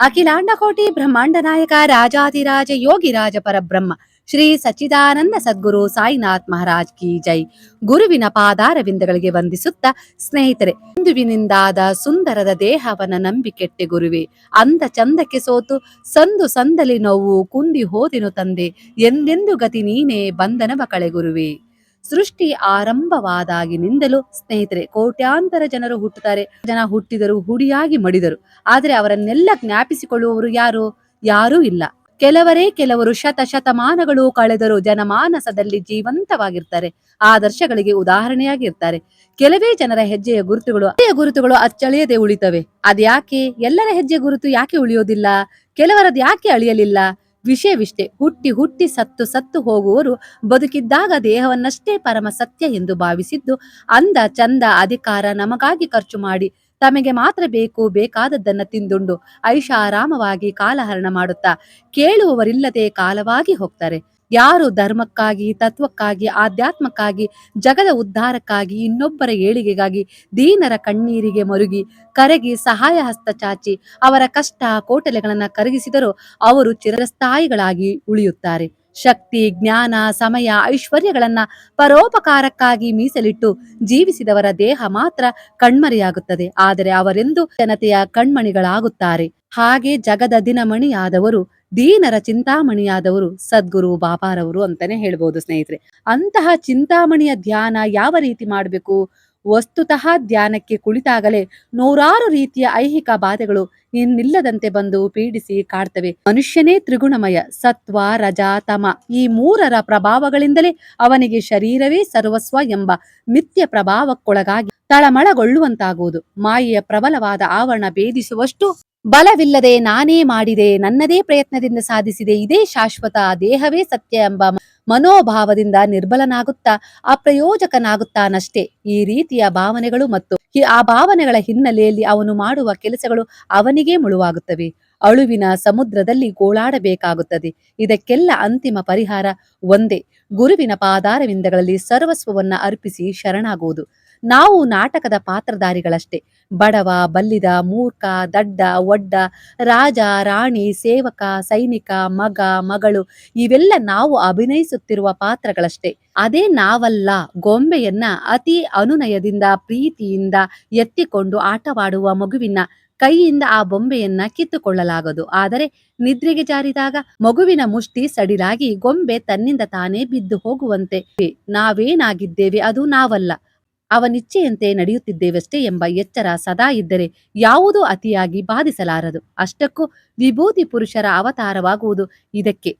ಅಖಿಲಾಂಡಕೋಟಿ ಬ್ರಹ್ಮಾಂಡ ನಾಯಕ, ರಾಜಾಧಿರಾಜ ಯೋಗಿರಾಜ ಪರಬ್ರಹ್ಮ, ಶ್ರೀ ಸಚ್ಚಿದಾನಂದ ಸದ್ಗುರು ಸಾಯಿನಾಥ್ ಮಹಾರಾಜ್ ಕಿ ಜೈ. ಗುರುವಿನ ಪಾದಾರವಿಂದಗಳಿಗೆ ವಂದಿಸುತ್ತ ಸ್ನೇಹಿತರೆ ಹಿಂದುವಿನಿಂದಾದ ಸುಂದರದ ದೇಹವನ ನಂಬಿಕೆಟ್ಟೆ ಗುರುವೆ ಅಂದ ಚಂದಕ್ಕೆ ಸೋತು ಸಂದು ಸಂದಲಿ ನೋವು ಕುಂದಿ ಹೋದಿನು ತಂದೆ, ಎಂದೆಂದು ಗತಿ ನೀನೇ ಬಂಧನವ ಕಳೆ ಗುರುವೆ. ಸೃಷ್ಟಿ ಆರಂಭವಾದಾಗಿನಿಂದಲೂ ಸ್ನೇಹಿತರೆ, ಕೋಟ್ಯಾಂತರ ಜನರು ಹುಟ್ಟುತ್ತಾರೆ. ಜನ ಹುಟ್ಟಿದರು ಹುಡಿಯಾಗಿ ಮಡಿದರು. ಆದರೆ ಅವರನ್ನೆಲ್ಲ ಜ್ಞಾಪಿಸಿಕೊಳ್ಳುವವರು ಯಾರು? ಯಾರೂ ಇಲ್ಲ. ಕೆಲವರೇ ಕೆಲವರು ಶತ ಶತಮಾನಗಳು ಕಳೆದರೂ ಜನಮಾನಸದಲ್ಲಿ ಜೀವಂತವಾಗಿರ್ತಾರೆ. ಆದರ್ಶಗಳಿಗೆ ಉದಾಹರಣೆಯಾಗಿರ್ತಾರೆ. ಕೆಲವೇ ಜನರ ಹೆಜ್ಜೆಯ ಗುರುತುಗಳು, ಅದೇ ಗುರುತುಗಳು ಅಚ್ಚಳಿಯದೆ ಉಳಿತವೆ. ಅದ್ಯಾಕೆ? ಎಲ್ಲರ ಹೆಜ್ಜೆ ಗುರುತು ಯಾಕೆ ಉಳಿಯೋದಿಲ್ಲ? ಕೆಲವರದ್ ಯಾಕೆ ಅಳಿಯಲಿಲ್ಲ? ವಿಷಯವಿಷ್ಟೇ. ಹುಟ್ಟಿ ಹುಟ್ಟಿ ಸತ್ತು ಸತ್ತು ಹೋಗುವರು ಬದುಕಿದ್ದಾಗ ದೇಹವನ್ನಷ್ಟೇ ಪರಮ ಸತ್ಯ ಎಂದು ಭಾವಿಸಿದ್ದು, ಅಂದ ಚಂದ ಅಧಿಕಾರ ನಮಗಾಗಿ ಖರ್ಚು ಮಾಡಿ ತಮಗೆ ಮಾತ್ರ ಬೇಕು, ಬೇಕಾದದ್ದನ್ನ ತಿಂದುಂಡು, ಐಷಾರಾಮವಾಗಿ ಕಾಲಹರಣ ಮಾಡುತ್ತಾ ಕೇಳುವವರಿಲ್ಲದೆ ಕಾಲವಾಗಿ ಹೋಗ್ತಾರೆ. ಯಾರು ಧರ್ಮಕ್ಕಾಗಿ, ತತ್ವಕ್ಕಾಗಿ, ಆಧ್ಯಾತ್ಮಕ್ಕಾಗಿ, ಜಗದ ಉದ್ಧಾರಕ್ಕಾಗಿ ಇನ್ನೊಬ್ಬರ ಏಳಿಗೆಗಾಗಿ ದೀನರ ಕಣ್ಣೀರಿಗೆ ಮರುಗಿ, ಕರಗಿ ಸಹಾಯ ಹಸ್ತ ಚಾಚಿ ಅವರ ಕಷ್ಟ ಕೋಟಲೆಗಳನ್ನ ಕರಗಿಸಿದರೂ ಅವರು ಚಿರಸ್ಥಾಯಿಗಳಾಗಿ ಉಳಿಯುತ್ತಾರೆ. ಶಕ್ತಿ, ಜ್ಞಾನ, ಸಮಯ, ಐಶ್ವರ್ಯಗಳನ್ನ ಪರೋಪಕಾರಕ್ಕಾಗಿ ಮೀಸಲಿಟ್ಟು ಜೀವಿಸಿದವರ ದೇಹ ಮಾತ್ರ ಕಣ್ಮರೆಯಾಗುತ್ತದೆ. ಆದರೆ ಅವರೆಂದು ಜನತೆಯ ಕಣ್ಮಣಿಗಳಾಗುತ್ತಾರೆ. ಹಾಗೆ ಜಗದ ದಿನಮಣಿಯಾದವರು ದೀನರ ಚಿಂತಾಮಣಿಯಾದವರು ಸದ್ಗುರು ಬಾಬಾರವರು ಅಂತಾನೆ ಹೇಳ್ಬೋದು ಸ್ನೇಹಿತರೆ. ಅಂತಹ ಚಿಂತಾಮಣಿಯ ಧ್ಯಾನ ಯಾವ ರೀತಿ ಮಾಡಬೇಕು? ವಸ್ತುತಃ ಧ್ಯಾನಕ್ಕೆ ಕುಳಿತಾಗಲೇ ನೂರಾರು ರೀತಿಯ ಐಹಿಕ ಬಾಧೆಗಳು ಇನ್ನಿಲ್ಲದಂತೆ ಬಂದು ಪೀಡಿಸಿ ಕಾಡ್ತವೆ. ಮನುಷ್ಯನೇ ತ್ರಿಗುಣಮಯ, ಸತ್ವ, ರಜಾ, ತಮ ಈ ಮೂರರ ಪ್ರಭಾವಗಳಿಂದಲೇ ಅವನಿಗೆ ಶರೀರವೇ ಸರ್ವಸ್ವ ಎಂಬ ಮಿಥ್ಯ ಪ್ರಭಾವಕ್ಕೊಳಗಾಗಿ ತಳಮಳಗೊಳ್ಳುವಂತಾಗುವುದು. ಮಾಯೆಯ ಪ್ರಬಲವಾದ ಆವರಣ ಭೇದಿಸುವಷ್ಟು ಬಲವಿಲ್ಲದೆ ನಾನೇ ಮಾಡಿದೆ, ನನ್ನದೇ ಪ್ರಯತ್ನದಿಂದ ಸಾಧಿಸಿದೆ, ಇದೇ ಶಾಶ್ವತ ದೇಹವೇ ಸತ್ಯ ಎಂಬ ಮನೋಭಾವದಿಂದ ನಿರ್ಬಲನಾಗುತ್ತಾ ಅಪ್ರಯೋಜಕನಾಗುತ್ತಾನಷ್ಟೇ. ಈ ರೀತಿಯ ಭಾವನೆಗಳು ಮತ್ತು ಆ ಭಾವನೆಗಳ ಹಿನ್ನೆಲೆಯಲ್ಲಿ ಅವನು ಮಾಡುವ ಕೆಲಸಗಳು ಅವನಿಗೇ ಮುಳುವಾಗುತ್ತವೆ. ಅಳುವಿನ ಸಮುದ್ರದಲ್ಲಿ ಗೋಳಾಡಬೇಕಾಗುತ್ತದೆ. ಇದಕ್ಕೆಲ್ಲ ಅಂತಿಮ ಪರಿಹಾರ ಒಂದೇ. ಗುರುವಿನ ಪಾದಾರವಿಂದಗಳಲ್ಲಿ ಸರ್ವಸ್ವವನ್ನ ಅರ್ಪಿಸಿ ಶರಣಾಗುವುದು. ನಾವು ನಾಟಕದ ಪಾತ್ರಧಾರಿಗಳಷ್ಟೇ. ಬಡವ, ಬಲ್ಲಿದ, ಮೂರ್ಖ, ದಡ್ಡ, ಒಡ್ಡ, ರಾಜ, ರಾಣಿ, ಸೇವಕ, ಸೈನಿಕ, ಮಗ, ಮಗಳು ಇವೆಲ್ಲ ನಾವು ಅಭಿನಯಿಸುತ್ತಿರುವ ಪಾತ್ರಗಳಷ್ಟೇ. ಅದೇ ನಾವಲ್ಲ, ಗೊಂಬೆಯನ್ನ ಅತಿ ಅನುನಯದಿಂದ, ಪ್ರೀತಿಯಿಂದ ಎತ್ತಿಕೊಂಡು ಆಟವಾಡುವ ಮಗುವಿನ ಕೈಯಿಂದ ಆ ಬೊಂಬೆಯನ್ನ ಕಿತ್ತುಕೊಳ್ಳಲಾಗದು. ಆದರೆ ನಿದ್ರೆಗೆ ಜಾರಿದಾಗ ಮಗುವಿನ ಮುಷ್ಟಿ ಸಡಿಲಾಗಿ ಗೊಂಬೆ ತನ್ನಿಂದ ತಾನೇ ಬಿದ್ದು ಹೋಗುವಂತೆ. ನಾವೇನಾಗಿದ್ದೇವೆ ಅದು ನಾವಲ್ಲ. ಅವನಿಚ್ಛೆಯಂತೆ ನಡೆಯುತ್ತಿದ್ದೇವಷ್ಟೇ ಎಂಬ ಎಚ್ಚರ ಸದಾ ಇದ್ದರೆ ಯಾವುದೂ ಅತಿಯಾಗಿ ಬಾಧಿಸಲಾರದು. ಅಷ್ಟಕ್ಕೂ ವಿಭೂತಿ ಪುರುಷರ ಅವತಾರವಾಗುವುದು ಇದಕ್ಕೆ.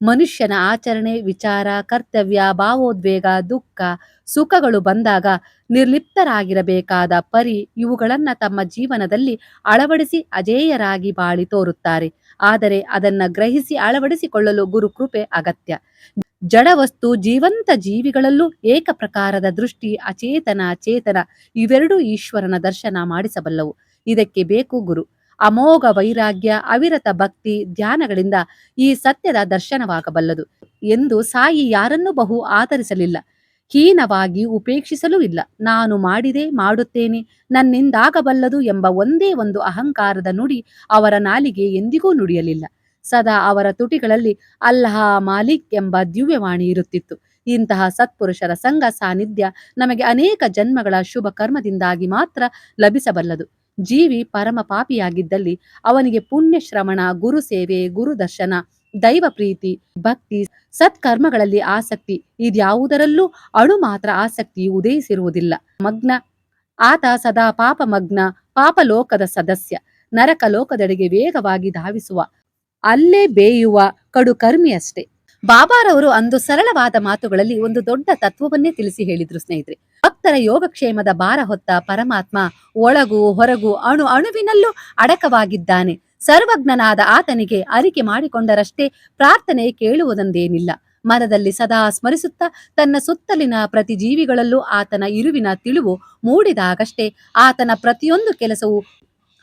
ಮನುಷ್ಯನ ಆಚರಣೆ, ವಿಚಾರ, ಕರ್ತವ್ಯ, ಭಾವೋದ್ವೇಗ, ದುಃಖ, ಸುಖಗಳು ಬಂದಾಗ ನಿರ್ಲಿಪ್ತರಾಗಿರಬೇಕಾದ ಪರಿ ಇವುಗಳನ್ನು ತಮ್ಮ ಜೀವನದಲ್ಲಿ ಅಳವಡಿಸಿ ಅಜೇಯರಾಗಿ ಬಾಳಿ ತೋರುತ್ತಾರೆ. ಆದರೆ ಅದನ್ನ ಗ್ರಹಿಸಿ ಅಳವಡಿಸಿಕೊಳ್ಳಲು ಗುರುಕೃಪೆ ಅಗತ್ಯ. ಜಡವಸ್ತು ಜೀವಂತ ಜೀವಿಗಳಲ್ಲೂ ಏಕ ಪ್ರಕಾರದ ದೃಷ್ಟಿ, ಅಚೇತನ ಚೇತನ ಇವೆರಡೂ ಈಶ್ವರನ ದರ್ಶನ ಮಾಡಿಸಬಲ್ಲವು. ಇದಕ್ಕೆ ಬೇಕು ಗುರು. ಅಮೋಘ ವೈರಾಗ್ಯ, ಅವಿರತ ಭಕ್ತಿ ಧ್ಯಾನಗಳಿಂದ ಈ ಸತ್ಯದ ದರ್ಶನವಾಗಬಲ್ಲದು ಎಂದು ಸಾಯಿ ಯಾರನ್ನೂ ಬಹು ಆಧರಿಸಲಿಲ್ಲ. ಹೀನವಾಗಿ ಉಪೇಕ್ಷಿಸಲೂ ಇಲ್ಲ. ನಾನು ಮಾಡಿದೆ, ಮಾಡುತ್ತೇನೆ, ನನ್ನಿಂದಾಗಬಲ್ಲದು ಎಂಬ ಒಂದೇ ಒಂದು ಅಹಂಕಾರದ ನುಡಿ ಅವರ ನಾಲಿಗೆ ಎಂದಿಗೂ ನುಡಿಯಲಿಲ್ಲ. ಸದಾ ಅವರ ತುಟಿಗಳಲ್ಲಿ ಅಲ್ಲಹ ಮಾಲಿಕ್ ಎಂಬ ದಿವ್ಯವಾಣಿ ಇರುತ್ತಿತ್ತು. ಇಂತಹ ಸತ್ಪುರುಷರ ಸಂಘ ಸಾನ್ನಿಧ್ಯ ನಮಗೆ ಅನೇಕ ಜನ್ಮಗಳ ಶುಭ ಕರ್ಮದಿಂದಾಗಿ ಮಾತ್ರ ಲಭಿಸಬಲ್ಲದು. ಜೀವಿ ಪರಮ ಪಾಪಿಯಾಗಿದ್ದಲ್ಲಿ ಅವನಿಗೆ ಪುಣ್ಯ ಶ್ರವಣ, ಗುರು ಸೇವೆ, ಗುರು ದರ್ಶನ, ದೈವ ಪ್ರೀತಿ, ಭಕ್ತಿ, ಸತ್ಕರ್ಮಗಳಲ್ಲಿ ಆಸಕ್ತಿ, ಇದ್ಯಾವುದರಲ್ಲೂ ಅಣು ಮಾತ್ರ ಆಸಕ್ತಿ ಉದಯಿಸಿರುವುದಿಲ್ಲ. ಮಗ್ನ, ಆತ ಸದಾ ಪಾಪ ಮಗ್ನ ಪಾಪಲೋಕದ ಸದಸ್ಯ, ನರಕ ಲೋಕದೆಡೆಗೆ ವೇಗವಾಗಿ ಧಾವಿಸುವ, ಅಲ್ಲೇ ಬೇಯುವ ಕಡು ಕರ್ಮಿಯಷ್ಟೇ ಬಾಬಾರವರು ಅಂದು ಸರಳವಾದ ಮಾತುಗಳಲ್ಲಿ ಒಂದು ದೊಡ್ಡ ತತ್ವವನ್ನೇ ತಿಳಿಸಿ ಹೇಳಿದ್ರು ಸ್ನೇಹಿತರೆ. ಭಕ್ತರ ಯೋಗಕ್ಷೇಮದ ಭಾರ ಹೊತ್ತ ಪರಮಾತ್ಮ ಒಳಗು ಹೊರಗು ಅಣು ಅಣುವಿನಲ್ಲೂ ಅಡಕವಾಗಿದ್ದಾನೆ. ಸರ್ವಜ್ಞನಾದ ಆತನಿಗೆ ಅರಿಕೆ ಮಾಡಿಕೊಂಡರಷ್ಟೇ ಪ್ರಾರ್ಥನೆ ಕೇಳುವುದೊಂದೇನಿಲ್ಲ. ಮನದಲ್ಲಿ ಸದಾ ಸ್ಮರಿಸುತ್ತಾ ತನ್ನ ಸುತ್ತಲಿನ ಪ್ರತಿ ಜೀವಿಗಳಲ್ಲೂ ಆತನ ಇರುವಿನ ತಿಳಿವು ಮೂಡಿದಾಗಷ್ಟೇ ಆತನ ಪ್ರತಿಯೊಂದು ಕೆಲಸವು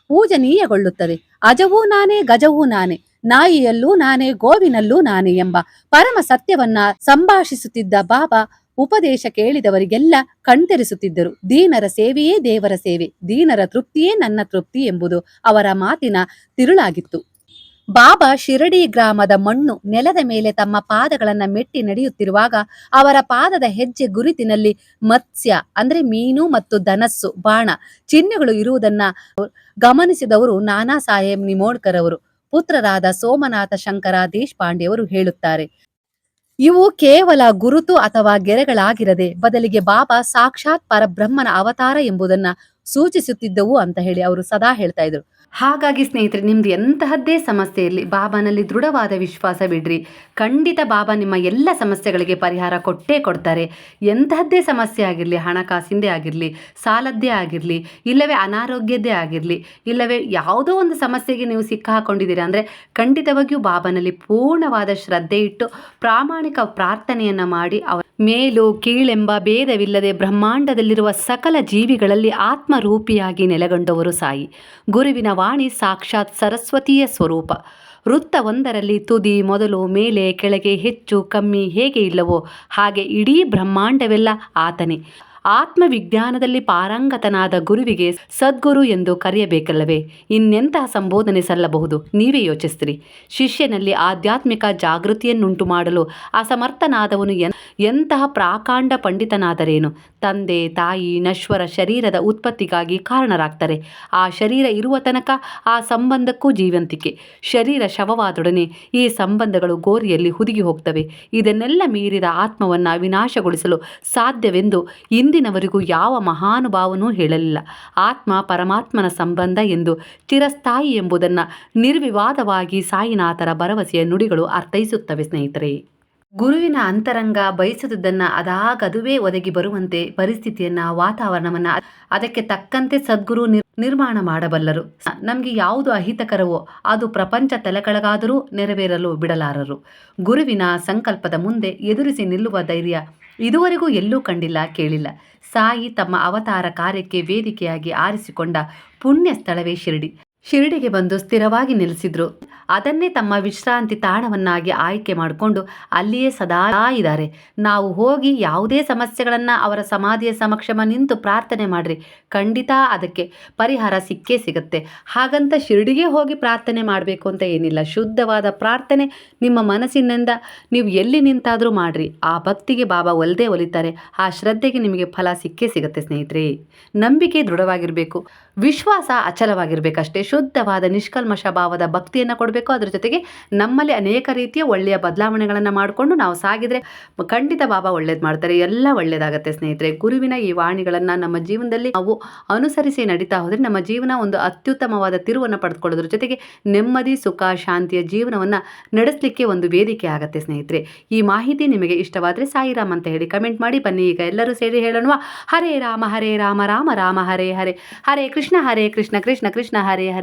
ಪೂಜನೀಯಗೊಳ್ಳುತ್ತದೆ ಅಜವೂ ನಾನೇ ಗಜವೂ ನಾನೇ. ನಾಯಿಯಲ್ಲೂ ನಾನೇ, ಗೋವಿನಲ್ಲೂ ನಾನೇ ಎಂಬ ಪರಮ ಸತ್ಯವನ್ನ ಸಂಭಾಷಿಸುತ್ತಿದ್ದ ಬಾಬಾ ಉಪದೇಶ ಕೇಳಿದವರಿಗೆಲ್ಲ ಕಣ್ತೆರಿಸುತ್ತಿದ್ದರು. ದೀನರ ಸೇವೆಯೇ ದೇವರ ಸೇವೆ, ದೀನರ ತೃಪ್ತಿಯೇ ನನ್ನ ತೃಪ್ತಿ ಎಂಬುದು ಅವರ ಮಾತಿನ ತಿರುಳಾಗಿತ್ತು. ಬಾಬಾ ಶಿರಡಿ ಗ್ರಾಮದ ಮಣ್ಣು ನೆಲದ ಮೇಲೆ ತಮ್ಮ ಪಾದಗಳನ್ನ ಮೆಟ್ಟಿ ನಡೆಯುತ್ತಿರುವಾಗ ಅವರ ಪಾದದ ಹೆಜ್ಜೆ ಗುರುತಿನಲ್ಲಿ ಮತ್ಸ್ಯ, ಅಂದ್ರೆ ಮೀನು ಮತ್ತು ಧನಸ್ಸು, ಬಾಣ ಚಿಹ್ನೆಗಳು ಇರುವುದನ್ನ ಗಮನಿಸಿದವರು ನಾನಾ ಸಾಹೇಬ್ ನಿಮೋಡ್ಕರ್ ಅವರು. ಪುತ್ರರಾದ ಸೋಮನಾಥ ಶಂಕರ ದೇಶಪಾಂಡೆಯವರು ಹೇಳುತ್ತಾರೆ, ಇವು ಕೇವಲ ಗುರುತು ಅಥವಾ ಗೆರೆಗಳಾಗಿರದೆ, ಬದಲಿಗೆ ಬಾಬಾ ಸಾಕ್ಷಾತ್ ಪರಬ್ರಹ್ಮನ ಅವತಾರ ಎಂಬುದನ್ನ ಸೂಚಿಸುತ್ತಿದ್ದವು ಅಂತ ಹೇಳಿ ಅವರು ಸದಾ ಹೇಳ್ತಾ ಇದ್ರು. ಹಾಗಾಗಿ ಸ್ನೇಹಿತರೆ, ನಿಮ್ದು ಎಂತಹದ್ದೇ ಸಮಸ್ಯೆ ಇರಲಿ ಬಾಬಾನಲ್ಲಿ ದೃಢವಾದ ವಿಶ್ವಾಸವಿಡ್ರಿ ಖಂಡಿತ ಬಾಬಾ ನಿಮ್ಮ ಎಲ್ಲ ಸಮಸ್ಯೆಗಳಿಗೆ ಪರಿಹಾರ ಕೊಟ್ಟೇ ಕೊಡ್ತಾರೆ. ಎಂತಹದ್ದೇ ಸಮಸ್ಯೆ ಆಗಿರಲಿ, ಹಣಕಾಸಿಂದೇ ಆಗಿರಲಿ, ಸಾಲದ್ದೇ ಆಗಿರಲಿ, ಇಲ್ಲವೇ ಅನಾರೋಗ್ಯದ್ದೇ ಆಗಿರಲಿ, ಇಲ್ಲವೇ ಯಾವುದೋ ಒಂದು ಸಮಸ್ಯೆಗೆ ನೀವು ಸಿಕ್ಕಾಕೊಂಡಿದ್ದೀರಾ ಅಂದರೆ ಖಂಡಿತವಾಗಿಯೂ ಬಾಬಾನಲ್ಲಿ ಪೂರ್ಣವಾದ ಶ್ರದ್ಧೆ ಇಟ್ಟು ಪ್ರಾಮಾಣಿಕ ಪ್ರಾರ್ಥನೆಯನ್ನು ಮಾಡಿ ಅವರ ಮೇಲು ಕೀಳೆಂಬ ಭೇದವಿಲ್ಲದೆ ಬ್ರಹ್ಮಾಂಡದಲ್ಲಿರುವ ಸಕಲ ಜೀವಿಗಳಲ್ಲಿ ಆತ್ಮರೂಪಿಯಾಗಿ ನೆಲೆಗೊಂಡವರು ಸಾಯಿ. ಗುರುವಿನ ವಾಣಿ ಸಾಕ್ಷಾತ್ ಸರಸ್ವತಿಯ ಸ್ವರೂಪ. ವೃತ್ತವೊಂದರಲ್ಲಿ ತುದಿ ಮೊದಲು ಮೇಲೆ ಕೆಳಗೆ ಹೆಚ್ಚು ಕಮ್ಮಿ ಹೇಗೆ ಇಲ್ಲವೋ ಹಾಗೆ ಇಡೀ ಬ್ರಹ್ಮಾಂಡವೆಲ್ಲ ಆತನೇ. ಆತ್ಮವಿಜ್ಞಾನದಲ್ಲಿ ಪಾರಂಗತನಾದ ಗುರುವಿಗೆ ಸದ್ಗುರು ಎಂದು ಕರೆಯಬೇಕಲ್ಲವೇ? ಇನ್ನೆಂತಹ ಸಂಬೋಧನೆ ಸಲ್ಲಬಹುದು? ನೀವೇ ಯೋಚಿಸ್ತೀರಿ. ಶಿಷ್ಯನಲ್ಲಿ ಆಧ್ಯಾತ್ಮಿಕ ಜಾಗೃತಿಯನ್ನುಂಟು ಮಾಡಲು ಅಸಮರ್ಥನಾದವನು ಎಂತಹ ಪ್ರಾಕಾಂಡ ಪಂಡಿತನಾದರೇನು? ತಂದೆ, ತಾಯಿ, ನಶ್ವರ ಶರೀರದ ಉತ್ಪತ್ತಿಗಾಗಿ ಕಾರಣರಾಗ್ತಾರೆ. ಆ ಶರೀರ ಇರುವ ತನಕ ಆ ಸಂಬಂಧಕ್ಕೂ ಜೀವಂತಿಕೆ. ಶರೀರ ಶವವಾದೊಡನೆ ಈ ಸಂಬಂಧಗಳು ಗೋರಿಯಲ್ಲಿ ಹುದುಗಿ ಹೋಗ್ತವೆ. ಇದನ್ನೆಲ್ಲ ಮೀರಿದ ಆತ್ಮವನ್ನು ವಿನಾಶಗೊಳಿಸಲು ಸಾಧ್ಯವೆಂದು ಇಂದಿನವರೆಗೂ ಯಾವ ಮಹಾನುಭಾವನೂ ಹೇಳಲಿಲ್ಲ. ಆತ್ಮ ಪರಮಾತ್ಮನ ಸಂಬಂಧ ಎಂದು ಚಿರಸ್ಥಾಯಿ ಎಂಬುದನ್ನು ನಿರ್ವಿವಾದವಾಗಿ ಸಾಯಿನಾಥರ ಭರವಸೆಯ ನುಡಿಗಳು ಅರ್ಥೈಸುತ್ತವೆ ಸ್ನೇಹಿತರೆ. ಗುರುವಿನ ಅಂತರಂಗ ಬಯಸುವುದನ್ನು ಅದಾಗದುವೇ ಒದಗಿ ಬರುವಂತೆ ಪರಿಸ್ಥಿತಿಯನ್ನ, ವಾತಾವರಣವನ್ನ ಅದಕ್ಕೆ ತಕ್ಕಂತೆ ಸದ್ಗುರು ನಿರ್, ನಿರ್ಮಾಣ ಮಾಡಬಲ್ಲರು. ನಮಗೆ ಯಾವುದು ಅಹಿತಕರವೋ ಅದು ಪ್ರಪಂಚ ತಲೆಕಳಗಾದರೂ ನೆರವೇರಲು ಬಿಡಲಾರರು. ಗುರುವಿನ ಸಂಕಲ್ಪದ ಮುಂದೆ ಎದುರಿಸಿ ನಿಲ್ಲುವ ಧೈರ್ಯ ಇದುವರೆಗೂ ಎಲ್ಲೂ ಕಂಡಿಲ್ಲ, ಕೇಳಿಲ್ಲ. ಸಾಯಿ ತಮ್ಮ ಅವತಾರ ಕಾರ್ಯಕ್ಕೆ ವೇದಿಕೆಯಾಗಿ ಆರಿಸಿಕೊಂಡ ಪುಣ್ಯ ಸ್ಥಳವೇ ಶಿರಡಿ. ಶಿರಡಿಗೆ ಬಂದು ಸ್ಥಿರವಾಗಿ ನೆಲೆಸಿದ್ರು ಅದನ್ನೇ ತಮ್ಮ ವಿಶ್ರಾಂತಿ ತಾಣವನ್ನಾಗಿ ಆಯ್ಕೆ ಮಾಡಿಕೊಂಡು ಅಲ್ಲಿಯೇ ಸದಾ ಇದ್ದಾರೆ. ನಾವು ಹೋಗಿ ಯಾವುದೇ ಸಮಸ್ಯೆಗಳನ್ನು ಅವರ ಸಮಾಧಿಯ ಸಮಕ್ಷಮ ನಿಂತು ಪ್ರಾರ್ಥನೆ ಮಾಡ್ರಿ. ಖಂಡಿತ ಅದಕ್ಕೆ ಪರಿಹಾರ ಸಿಕ್ಕೇ ಸಿಗುತ್ತೆ. ಹಾಗಂತ ಶಿರಡಿಗೆ ಹೋಗಿ ಪ್ರಾರ್ಥನೆ ಮಾಡಬೇಕು ಅಂತ ಏನಿಲ್ಲ. ಶುದ್ಧವಾದ ಪ್ರಾರ್ಥನೆ ನಿಮ್ಮ ಮನಸ್ಸಿನಿಂದ ನೀವು ಎಲ್ಲಿ ನಿಂತಾದರೂ ಮಾಡ್ರಿ. ಆ ಭಕ್ತಿಗೆ ಬಾಬಾ ಒಲ್ದೇ ಒಲಿತಾರೆ. ಆ ಶ್ರದ್ಧೆಗೆ ನಿಮಗೆ ಫಲ ಸಿಕ್ಕೇ ಸಿಗುತ್ತೆ ಸ್ನೇಹಿತರೆ. ನಂಬಿಕೆ ದೃಢವಾಗಿರಬೇಕು. ವಿಶ್ವಾಸ ಅಚಲವಾಗಿರಬೇಕಷ್ಟೇ. ಶುದ್ಧವಾದ ನಿಷ್ಕಲ್ಮಶ ಭಾವದ ಭಕ್ತಿಯನ್ನು ಕೊಡಬೇಕು. ಅದರ ಜೊತೆಗೆ ನಮ್ಮಲ್ಲಿ ಅನೇಕ ರೀತಿಯ ಒಳ್ಳೆಯ ಬದಲಾವಣೆಗಳನ್ನು ಮಾಡಿಕೊಂಡು ನಾವು ಸಾಗಿದರೆ ಖಂಡಿತ ಬಾಬಾ ಒಳ್ಳೇದು ಮಾಡ್ತಾರೆ. ಎಲ್ಲ ಒಳ್ಳೆಯದಾಗತ್ತೆ ಸ್ನೇಹಿತರೆ. ಗುರುವಿನ ಈ ವಾಣಿಗಳನ್ನು ನಮ್ಮ ಜೀವನದಲ್ಲಿ ನಾವು ಅನುಸರಿಸಿ ನಡೀತಾ ಹೋದರೆ ನಮ್ಮ ಜೀವನ ಒಂದು ಅತ್ಯುತ್ತಮವಾದ ತಿರುವನ್ನು ಪಡೆದುಕೊಳ್ಳೋದ್ರ ಜೊತೆಗೆ ನೆಮ್ಮದಿ, ಸುಖ, ಶಾಂತಿಯ ಜೀವನವನ್ನು ನಡೆಸಲಿಕ್ಕೆ ಒಂದು ವೇದಿಕೆ ಆಗುತ್ತೆ ಸ್ನೇಹಿತರೆ. ಈ ಮಾಹಿತಿ ನಿಮಗೆ ಇಷ್ಟವಾದರೆ ಸಾಯಿರಾಮ್ ಅಂತ ಹೇಳಿ ಕಮೆಂಟ್ ಮಾಡಿ. ಬನ್ನಿ, ಈಗ ಎಲ್ಲರೂ ಸೇರಿ ಹೇಳೋಣ ಹರೇ ರಾಮ ಹರೇ ರಾಮ ರಾಮ ರಾಮ, ಹರೇ ಹರೇ. ಹರೇ ಕೃಷ್ಣ ಹರೇ ಕೃಷ್ಣ ಕೃಷ್ಣ ಕೃಷ್ಣ ಹರೇ.